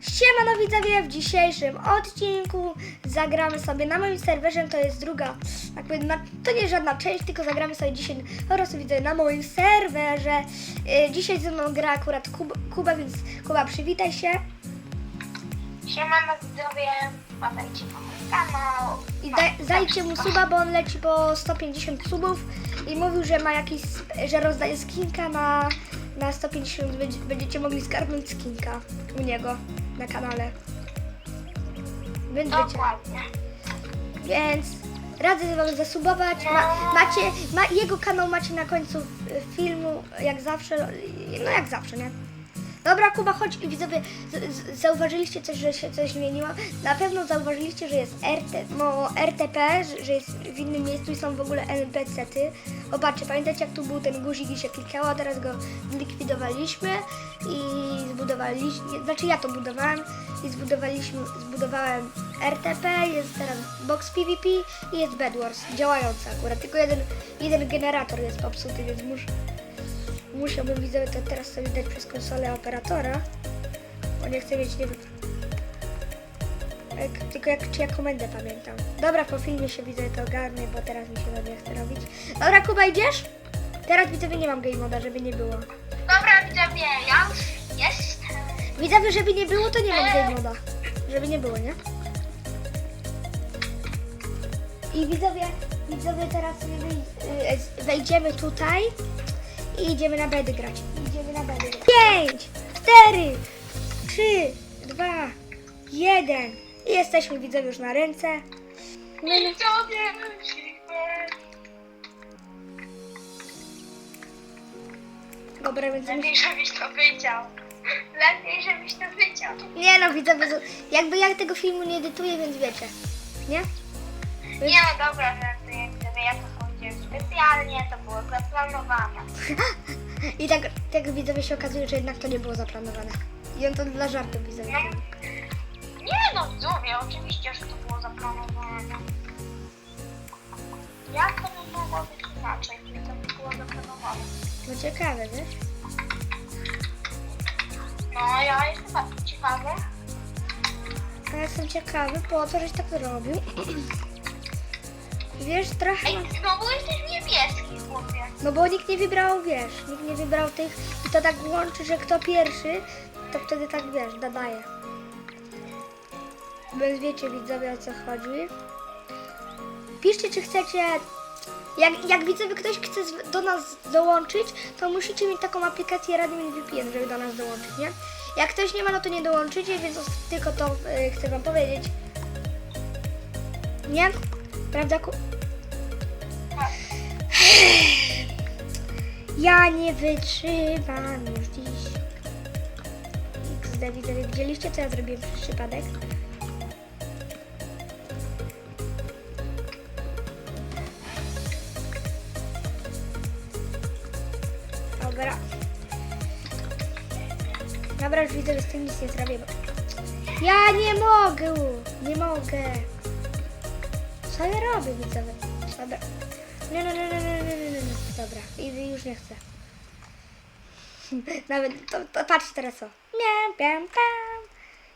Siemano widzowie, w dzisiejszym odcinku zagramy sobie na moim serwerze, to jest druga, jakby na, to nie żadna część, tylko zagramy sobie dzisiaj po prostu widzę na moim serwerze. Y, dzisiaj ze mną gra akurat Kuba, Kuba, więc Kuba przywitaj się Siemano widzowie, wpadajcie na mój kanał. i daj, dajcie mu suba, bo on leci po 150 subów i mówił, że ma jakiś, że rozdaje skinka na, na 150, będzie- będziecie mogli skarnąć skinka u niego na kanale. Więc. Dokładnie. Więc radzę wam zasubować. Ma, macie, ma, jego kanał macie na końcu filmu, jak zawsze. No jak zawsze, nie? Dobra, Kuba, chodź i widzowie, zauważyliście coś, że się coś zmieniło? Na pewno zauważyliście, że jest RT, no, RTP, że, jest w innym miejscu i są w ogóle NPC-ty. Zobaczcie, pamiętacie jak tu był ten guzik i się klikało, teraz go zlikwidowaliśmy i zbudowaliśmy, znaczy ja to budowałem i zbudowaliśmy, zbudowałem RTP, jest teraz box PvP i jest Bedwars, działający akurat, tylko jeden, jeden generator jest popsuty, więc muszę, musiałbym widzowie to teraz sobie dać przez konsolę operatora, bo nie chcę mieć, nie wiem, jak, tylko jak, czy ja komendę pamiętam. Dobra, po filmie się widzę to ogarnę, bo teraz mi się to nie chce robić. Dobra, Kuba, idziesz? Teraz widzowie nie mam game moda, żeby nie było. Dobra widzowie, ja już jestem. Widzowie, żeby nie było, to nie mam game moda. Żeby nie było, nie? I widzowie, widzowie teraz sobie wej- y, wejdziemy tutaj i idziemy na bedy grać. Idziemy na bedy grać. 5, 4, 3, 2, 1 i jesteśmy widzowie już na ręce. My, dobra, więc. Lepiej, żebyś to wiedział. Lepiej, żebyś to wiedział. Nie no, widzowie, z- jakby ja tego filmu nie edytuję, więc wiecie, nie? Nie no dobra, żartuję widzowie, ja to specjalnie, to było zaplanowane. I tak, tak widzowie się okazuje, że jednak to nie było zaplanowane. I on to dla żartu widzowie. No, nie no widzowie, oczywiście, że to było zaplanowane. Jak to by mogło być inaczej, gdyby to nie było zaplanowane? No ciekawe, wiesz? No, ja jestem bardzo ciekawy. Ja jestem ciekawy, po co żeś tak zrobił. Wiesz, trochę... Ej, znowu jesteś niebieski, chłopie. No bo nikt nie wybrał, wiesz, nikt nie wybrał tych i to tak łączy, że kto pierwszy, to wtedy tak, wiesz, dodaje. Więc wiecie widzowie o co chodzi. Piszcie, czy chcecie... Jak, jak widzowie ktoś chce z- do nas dołączyć, to musicie mieć taką aplikację Radmin VPN, żeby do nas dołączyć, nie? Jak ktoś nie ma, no to nie dołączycie, więc tylko to y, chcę wam powiedzieć. Nie? Prawda? Ku- Ja nie wytrzymam już dziś. XD widzowie, widzieliście co ja zrobiłem przez przypadek? Dobra. Dobra, już widzę, że z tym nic nie zrobię, bo... Ja nie mogę! Nie mogę! Co ja robię, widzowie? Dobra. Nie, nie, nie, nie, nie, nie, nie, nie. Dobra, i już nie chcę. Nawet, to, to patrz teraz co. Nie, pam, pam.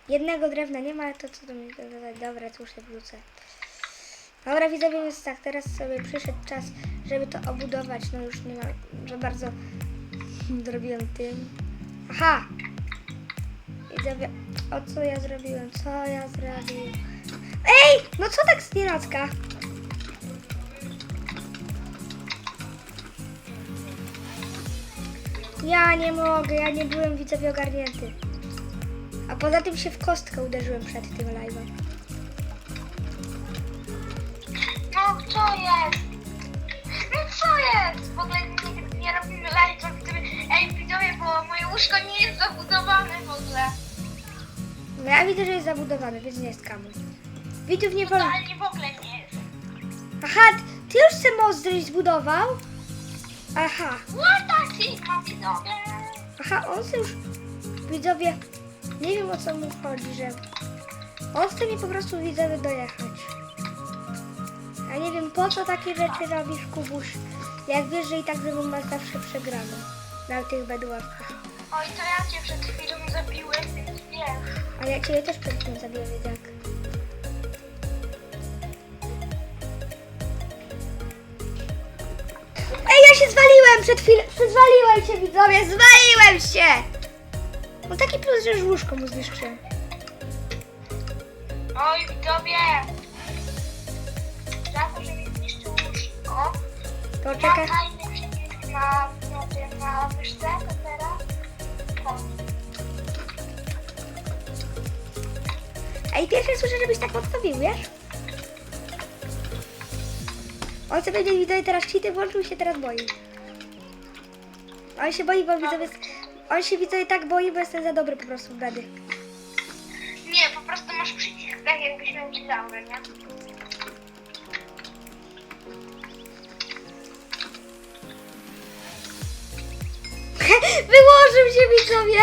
Jednego drewna nie ma, ale to co to mi dodać? Dobra, to już się wrócę. Dobra, widzowie, więc tak, teraz sobie przyszedł czas, żeby to obudować. No już nie ma za bardzo zrobiłem tym. Aha! Widzowie, o co ja zrobiłem? Co ja zrobiłem? Ej! No co tak znienacka? Ja nie mogę, ja nie byłem widzowie ogarnięty. A poza tym się w kostkę uderzyłem przed tym live'em. No, co jest? No, co jest? W ogóle nie, nie robimy live'a, widzowie. Ej, widzowie, bo moje łóżko nie jest zabudowane w ogóle. No ja widzę, że jest zabudowany, więc nie jest kamuś. Widzów nie wolno. Totalnie w ogóle nie jest. Aha, ty już se żeś zbudował? Aha, the Sigma, widzowie? aha, on se już... Widzowie, nie wiem o co mu chodzi, że... On chce mi po prostu widzowie dojechać. Ja nie wiem po co takie rzeczy robisz, Kubuś. Jak wiesz, że i tak ze mną masz zawsze przegrano. Na tych bedławkach. Oj, to ja cię przed chwilą zabiłem, więc wiesz. A Ja ciebie też przed tym zabiję, tak. Zwaliłem przed chwilą. Zwaliłem się, widzowie, zwaliłem się! No taki plus, że już łóżko mu zniszczyłem. Oj, widzowie! Za to, że mi zniszczył łóżko, To czekaj. tajny przycisk na, na tym, na myszce, to teraz... O. Ej, pierwsze słyszę, żebyś tak odstawił, wiesz? On sobie będzie widzowie teraz cheaty włączył i się teraz boi. On się boi, bo widzowie... On się widzowie tak boi, bo jestem za dobry po prostu w bedy. Nie, po prostu masz przycisk tak, jakbyś miał dilaury, nie? Wyłożył się widzowie!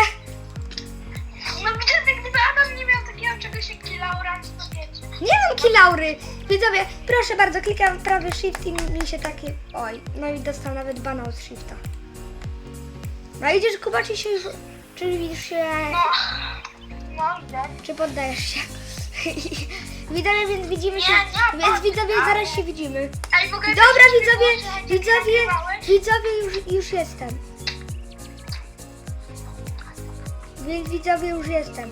No widzowie, gdyby Adam nie miał takiego czegoś jak dilaura, to wiecie. Nie mam kilaury! Widzowie, proszę bardzo, klikam prawy shift i mi się taki... Oj, no i dostał nawet bana od shifta. No idziesz, Kuba, czy się już... Czy widzisz się... No, no idę. Czy poddajesz się? Widzowie, więc widzimy się... Nie, nie Więc widzowie, zaraz się widzimy. Dobra, widzowie, widzowie, widzowie, już, już jestem. Więc widzowie, już jestem.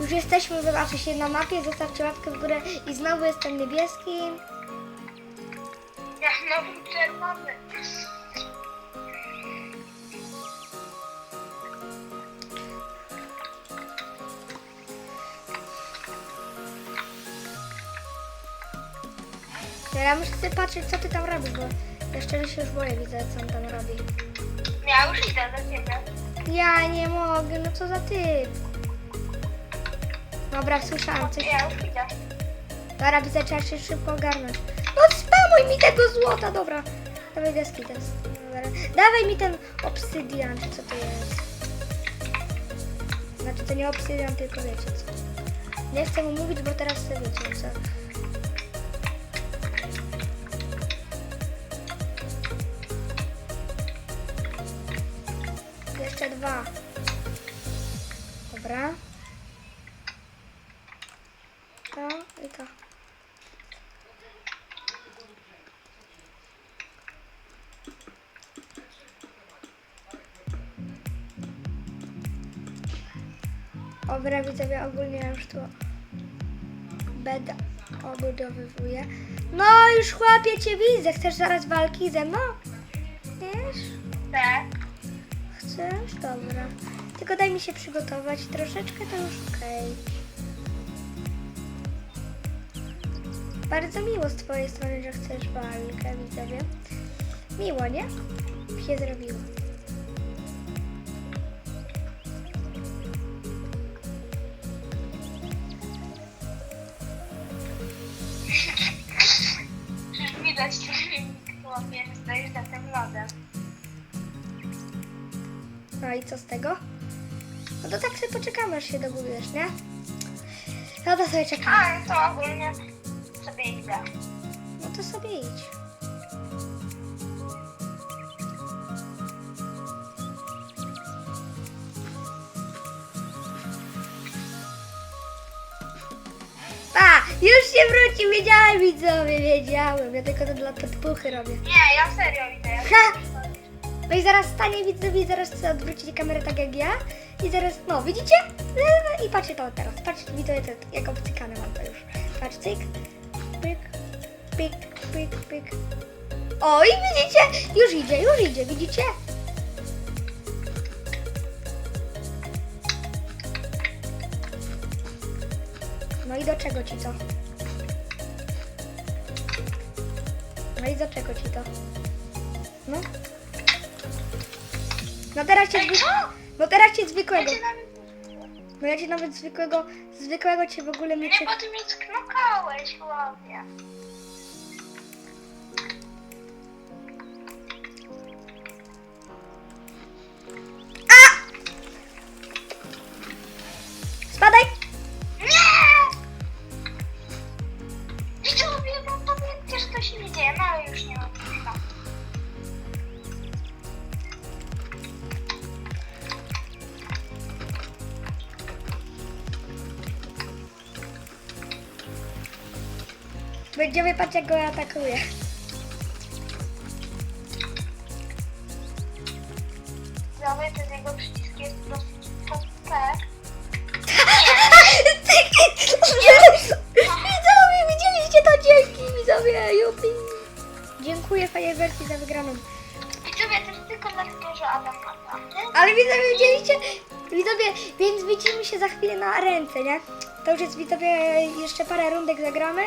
Już jesteśmy, zobaczcie się na mapie, zostawcie łapkę w górę i znowu jestem niebieskim. Ja znowu czerwony. Ja muszę sobie patrzeć, co ty tam robisz, bo ja szczerze się już boję, widzę, co on tam robi. Ja już idę do ciebie. Ja nie mogę, no co za typ. Dobra, słyszałam coś. Ja już idę. Dobra, widzę, trzeba się szybko ogarnąć. No spamuj mi tego złota, dobra. Dawaj deski. Dobra. Dawaj mi ten obsydian, czy co to jest. Znaczy to nie obsydian, tylko wiecie co. Nie chcę mu mówić, bo teraz sobie wiecie co. Jeszcze dwa. Dobra. To i to. Dobra, widzowie, ogólnie ja już tu beda obudowywuję. No już chłopie cię widzę. Chcesz zaraz walki ze mną? Wiesz? Tak. Chcesz? Dobra. Tylko daj mi się przygotować troszeczkę, to już okej. Bardzo miło z twojej strony, że chcesz walkę, widzowie. Miło, nie? Się zrobiło. Co z tego? No to tak sobie poczekamy, aż się dobudujesz, nie? No to sobie czekamy. A, to ogólnie sobie idę. No to sobie idź. A, już się wrócił, wiedziałem widzowie, wiedziałem. Ja tylko to dla podpuchy robię. Nie, ja serio idę. Ha! No i zaraz stanie widzowie, zaraz chce odwrócić kamerę tak jak ja. I zaraz, no widzicie? I patrzcie to teraz. Patrzcie widzowie, to, jak obcykane mam to już. Patrz, cyk, pyk, pyk, pyk, pyk. O i widzicie? Już idzie, już idzie, widzicie? No i do czego ci to? No i do czego ci to? No. No teraz cię Ej, zwy... co? No teraz cię zwykłego. No ja cię nawet zwykłego, zwykłego cię w ogóle Nie, mieczy. bo ty mnie sknokałeś, chłopie. Spadaj! Patrzeć jak go atakuje. Widzowie, ten jego przycisk jest widzowie, widzieliście to? Dzięki widzowie, jupi. Dziękuję fajerwerki za wygraną. Widzowie, to jest tylko dlatego, że Adam ma. Ale widzowie, widzieliście? Widzowie, więc widzimy się za chwilę na ręce, nie? To już jest widzowie, jeszcze parę rundek zagramy.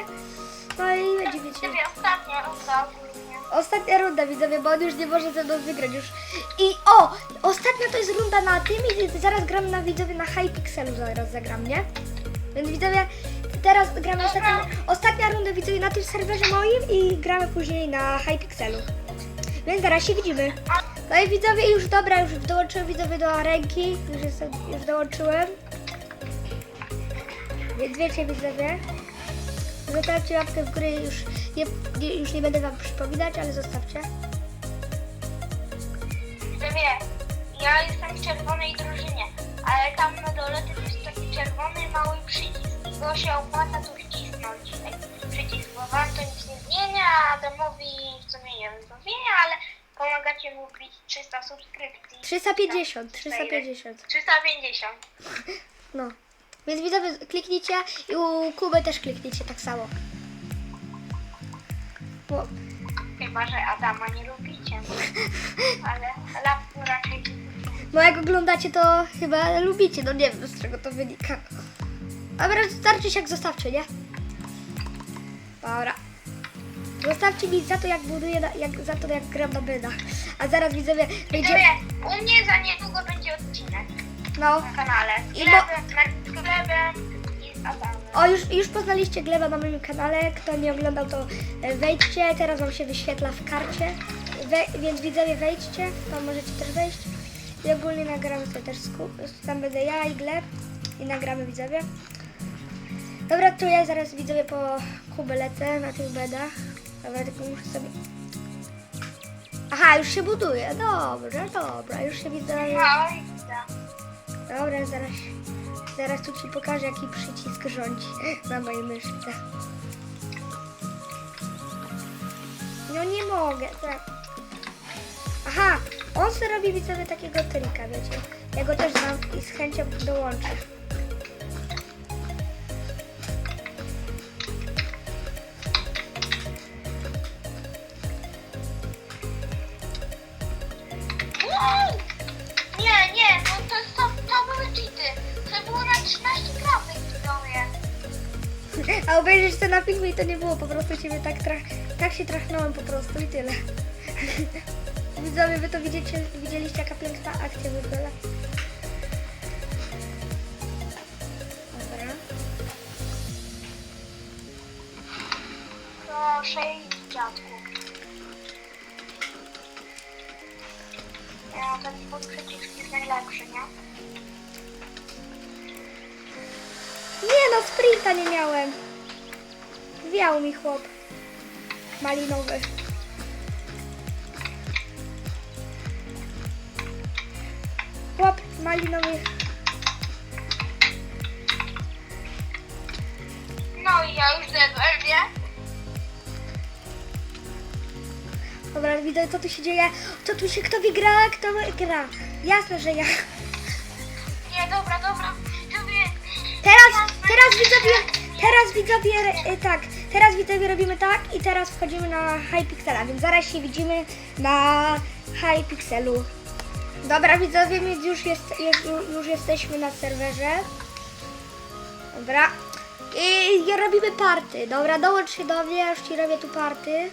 Widzowie, ostatnia runda ogólnie. Ostatnia runda widzowie, bo on już nie może ze mną wygrać już. I o! Ostatnia to jest runda na tym i zaraz gramy na widzowie na Hypixelu zaraz zagram, nie? Więc widzowie, teraz gramy ostatnia, ostatnia runda widzowie na tym serwerze moim i gramy później na Hypixelu. Więc zaraz się widzimy. No i widzowie już dobra, już dołączyłem widzowie do ręki, już, jestem, już dołączyłem. Więc wiecie widzowie, zostawcie łapkę w górę, już nie, nie, już nie będę wam przypominać, ale zostawcie. Widzowie, ja jestem w czerwonej drużynie, ale tam na dole to jest taki czerwony mały przycisk i go się opłaca tu wcisnąć. Taki przycisk, bo wam to nic nie zmienia, a Adamowi w sumie nie wiem co zmienia, ale pomagacie mu wbić 300 subskrypcji. 350, 350. 350. No. Więc widzowie kliknijcie i u Kuby też kliknijcie tak samo. Bo, Chyba, że Adama nie lubicie. Ale lapku raczej no jak oglądacie to chyba lubicie, no nie wiem z czego to wynika. Dobra, starczy się jak zostawcie, nie? Dobra. Zostawcie mi za to jak buduję, na- jak, za to jak gram na bydach. A zaraz widzowie będzie... Widzowie, u mnie za niedługo będzie odcinek No. na kanale. Z I Glebem, z Glebem i z Adamem. O, już, już poznaliście Gleba na moim kanale. Kto nie oglądał, to e, wejdźcie. Teraz wam się wyświetla w karcie. We, więc widzowie, wejdźcie. Tam możecie też wejść. I ogólnie nagramy sobie też skup. Tam będę ja i Gleb. I nagramy widzowie. Dobra, to ja zaraz widzowie po Kubę lecę na tych bedach. Dobra, tylko muszę sobie... Aha, już się buduje. Dobra, dobra. Już się widzowie... No widzę. Dobra, zaraz, zaraz tu ci pokażę, jaki przycisk rządzi na mojej myszce. No nie mogę, tak. Aha, on sobie robi widzowie takiego trika, wiecie. Ja go też znam i z chęcią dołączę. A obejrzysz to na filmie i to nie było, po prostu ciebie tak, trach, tak się trachnąłem po prostu i tyle. Widzowie, wy to widzicie, widzieliście jaka piękna akcja w ogóle. Dobra. Proszę idź dziadku. Ja, ten twój przycisk jest najlepszy, nie? Nie no, sprinta nie miałem. Wiał mi chłop. Malinowy. Chłop malinowy. No i ja już zjadłem, nie? Dobra, widzę co tu się dzieje. Co tu się, kto wygra, kto gra. Jasne, że ja. Nie, dobra, dobra. Teraz, teraz widzowie, teraz widzowie, e, tak, teraz widzowie robimy tak i teraz wchodzimy na Hypixela, więc zaraz się widzimy na Hypixelu. Dobra widzowie, więc już, jest, już jesteśmy na serwerze. Dobra. I, robimy party. Dobra, dołącz się do mnie, już ci robię tu party.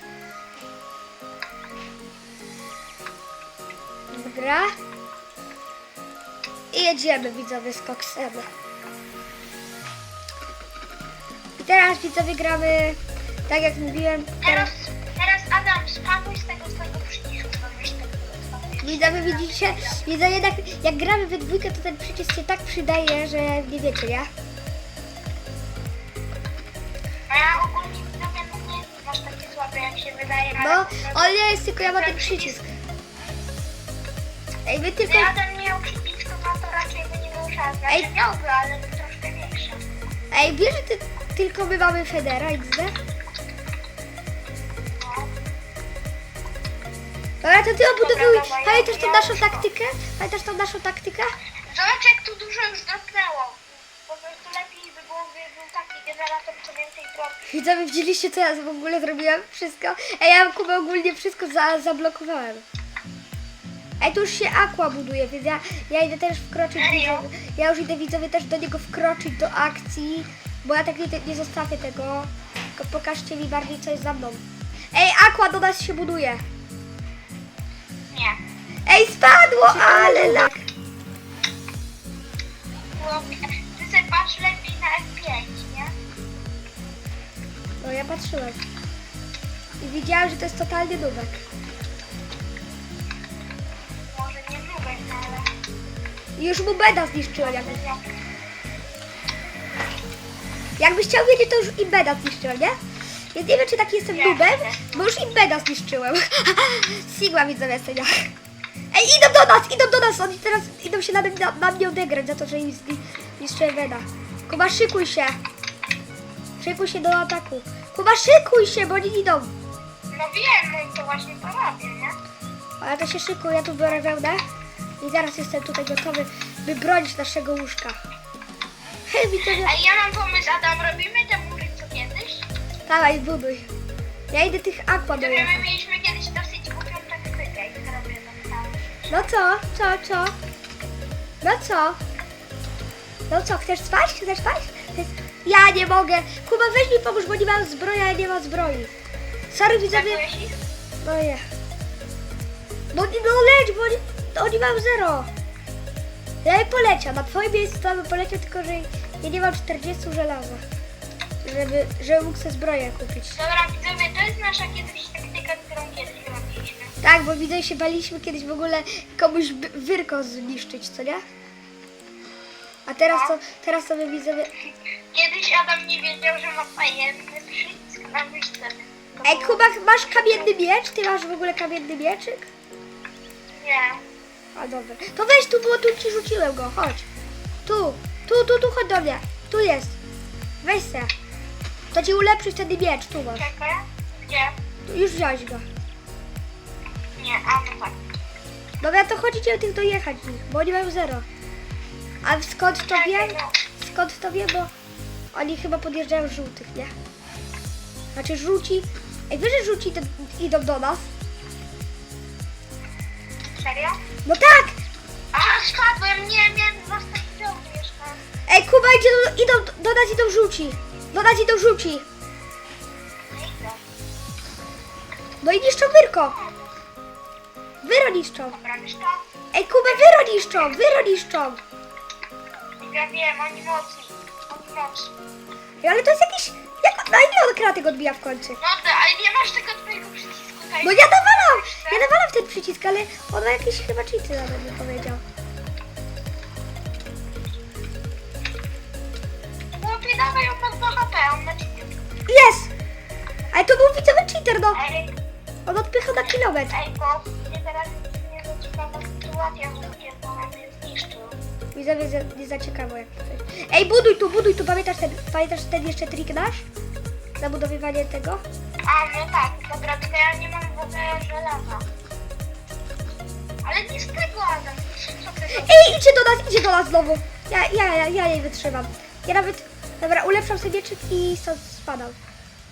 Dobra. I jedziemy widzowie z koksem. Teraz widzowie gramy, tak jak mówiłem, Teraz, teraz teraz Adam, spamuj z tego swojego przycisku, bo wiesz, tak widzowie widzicie, widzowie tak, jak gramy we dwójkę, to ten przycisk się tak przydaje, że nie wiecie, nie? A ja ogólnie widzowie, no nie jestem aż taki słaby, jak się wydaje, ale... prostu- on nie jest tylko, ja mam ten przycisk. Ej, wy tylko, Gdyby Adam miał przycisku, no to raczej by nie był szans. Ej. Znaczy miałby, ale troszkę większy. ej, wiesz, że ty, tylko my mamy Federa XD. Dobra, to ty obudowuj. Dobra, dawaj, Pamiętasz tą ja naszą szukam. taktykę? Pamiętasz tą naszą taktykę? Zobacz jak tu dużo już drapnęło. Po prostu lepiej by było, gdyby był taki generator, co więcej drapnął. Widzowie, widzieliście co ja w ogóle zrobiłam? Wszystko? Ej, ja Kubę ogólnie wszystko za, zablokowałem. Ej, tu już się Aqua buduje, więc ja, ja idę też wkroczyć. Ja już idę widzowie też do niego wkroczyć do akcji bo ja tak nie, nie zostawię tego. Tylko pokażcie mi bardziej co jest za mną. Ej, aqua do nas się buduje. Nie. Ej, spadło, ale lak. Ty sobie patrz lepiej na F5, nie? No ja patrzyłem. I widziałem, że to jest totalnie nubek. Może nie nubek, ale... I już mu beda zniszczyłem jakby. Jakbyś chciał wiedzieć, to już Imbeda zniszczyłem, nie? Więc nie wiem, czy taki jestem Nie. nubem, bo już Imbeda zniszczyłem. Sigma widzowie sobie. Ej, idą do nas, idą do nas, oni teraz idą się na, na, na mnie odegrać za to, że im zni- zniszczyłem Beda. Kuba, szykuj się. Szykuj się do ataku. Kuba, szykuj się, bo oni idą. No wiem, no i to właśnie to robię, nie? A ja to się szykuję, ja tu biorę wełnę. I zaraz jestem tutaj gotowy, by bronić naszego łóżka. Hej, widzowie. A ja mam pomysł, Adam, robimy te mury co kiedyś? Dawaj, buduj. Ja idę tych aqua To my mieliśmy kiedyś dosyć głupią taktykę i robię. No co? Co, co? No co? No co, chcesz spać? Chcesz spać? Ja nie mogę. Kuba, weź mi pomóż, bo nie mam zbroi, a ja nie mam zbroi. Sorry, widzowie. No nie. No, nie- no leć, bo oni, oni mają zero. Ja bym poleciał, na twoim miejscu to bym poleciał, tylko że ja nie mam 40 żelaza. Żeby, żeby mógł sobie zbroję kupić. Dobra, widzowie, to jest nasza kiedyś taktyka, którą kiedyś robiliśmy. Tak, bo widzę, się baliśmy kiedyś w ogóle komuś by- wyrko zniszczyć, co nie? A teraz to, teraz to my widzowie... Kiedyś Adam nie wiedział, że ma fajny przycisk na myszce. To Ej, było- Kuba, masz kamienny miecz? Ty masz w ogóle kamienny mieczyk? Nie. A dobra. To weź tu, bo tu ci rzuciłem go, chodź. Tu, tu, tu, tu, chodź do mnie. Tu jest. Weź se. To ci ulepszy wtedy miecz, tu masz. Czekaj. Gdzie? Tu, już wziąłeś go. Nie, a no tak. Dobra, to chodź idziemy tych dojechać ich, bo oni mają zero. A skąd to wiem? No. Skąd to wiem, bo oni chyba podjeżdżają żółtych, nie? Znaczy żółci... Ej, wiesz, że żółci to idą do nas? Serio? No tak! A, spadłem, nie, wziął jeszcze. Ej, Kuba, idzie do, idą, do nas idą żółci. Do nas idą żółci. Nie idę. No i niszczą wyrko. Wyro niszczą. Dobra, wiesz to? Ej, Kuba, wyro niszczą, wyro niszczą. Ja wiem, oni mocni. Oni mocni. Ej, ale to jest jakiś... Jak, na ile on kratek odbija w końcu? No, to- ale nie masz tego twojego przycisku. tak? No ja nawalam! Ja nawalam w ten przycisk, ale on ma jakieś chyba cheaty nawet mi powiedział. Dawaj, on ma 2 HP, on ma. Jest! Ale to był widzowy cheater, no. Ej, On odpychał na kilometr. ej, bo mnie teraz nie zaciekawa sytuacja, bo mnie zniszczył. Widzowie za- nie za ciekawo jak to jest. Ej, buduj tu, buduj tu. Pamiętasz ten, pamiętasz ten jeszcze trik nasz? Zabudowywanie tego? A, no tak, dobra, tylko ja nie mam w ogóle żelaza. Ale nie z tego, Adam. Ty robisz? Ej, idzie do nas, idzie do nas znowu. Ja, ja, ja, ja jej wytrzymam. Ja nawet, dobra, ulepszam sobie mieczyk i stąd spadam.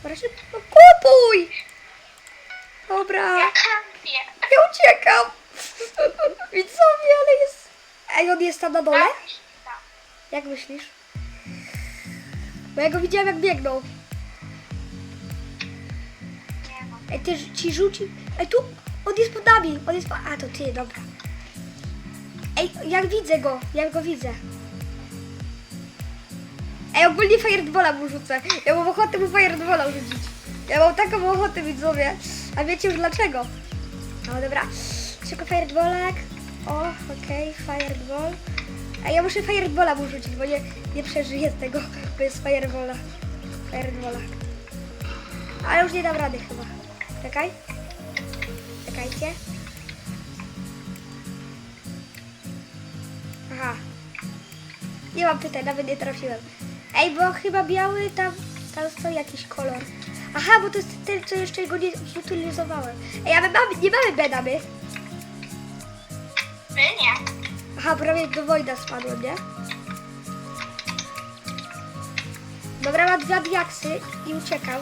Dobra, szybko, no kupuj! Dobra, Ja kampię. ja uciekam. Widzowie, ale jest... Ej, on jest tam na dole? Tak. Jak myślisz? Bo ja go widziałem jak biegnął. Ej, ty, ci rzuci... Ej, tu, on jest pod nami, on jest po... A, to ty, dobra. Ej, jak widzę go, ja go widzę. Ej, ogólnie fireballa mu rzucę. Ja mam ochotę mu fireballa rzucić. Ja mam taką ochotę, widzowie. A wiecie już dlaczego? No dobra. Szybko fireballak. O, okej, fireball. A ja muszę fireballa mu rzucić, bo nie, nie przeżyję tego bez fireballa. Fireballa. Ale już nie dam rady chyba. Czekaj. Czekajcie. Aha. Nie mam pytań, nawet nie trafiłem. Ej, bo chyba biały tam, tam stoi jakiś kolor. Aha, bo to jest ten, co jeszcze go nie zutylizowałem. Ej, a my mamy, nie mamy beda, my. My nie. Aha, prawie do Wojda spadłem, nie? Dobra, ma dwa diaksy i uciekał.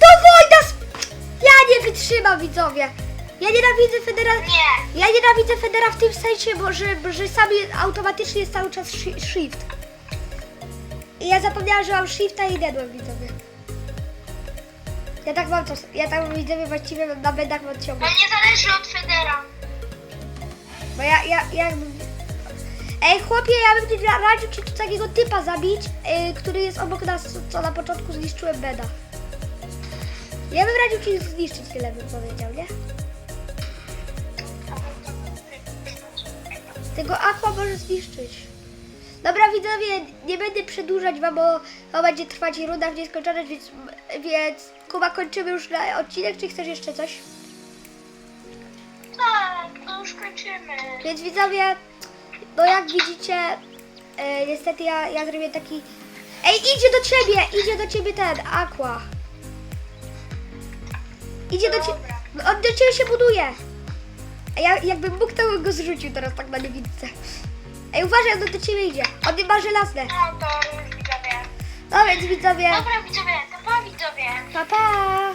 Do Wojda sp... Ja nie wytrzymam, widzowie. Ja nienawidzę Federa... Nie. Ja nienawidzę Federa w tym sensie, bo że, że sami automatycznie jest cały czas shi- shift. I ja zapomniałam, że mam shifta i dedłem, widzowie. Ja tak mam to, ja tak widzowie właściwie na bedach mam ciągle. nie zależy od Federa. Bo ja, ja, ja... Ej, chłopie, ja bym ci radził ci tu takiego typa zabić, yy, który jest obok nas, co na początku zniszczyłem beda. Ja bym radził ci zniszczyć tyle, bym powiedział, nie? Tego aqua może zniszczyć. Dobra, widzowie, nie będę przedłużać wam, bo to będzie trwać runda w nieskończoność, więc, więc Kuba, kończymy już na odcinek, czy chcesz jeszcze coś? Tak, to już kończymy. Więc widzowie, no jak widzicie, e, niestety ja, ja zrobię taki... Ej, idzie do ciebie, idzie do ciebie ten, Aqua. Idzie do ciebie, on do ciebie się buduje. A ja jakbym mógł, to bym go zrzucił teraz tak na niewidce. Ej, uważaj, on do ciebie idzie, on nie ma żelazne. No to już widzowie. No więc widzowie, Dobra widzowie, to pa widzowie. pa pa.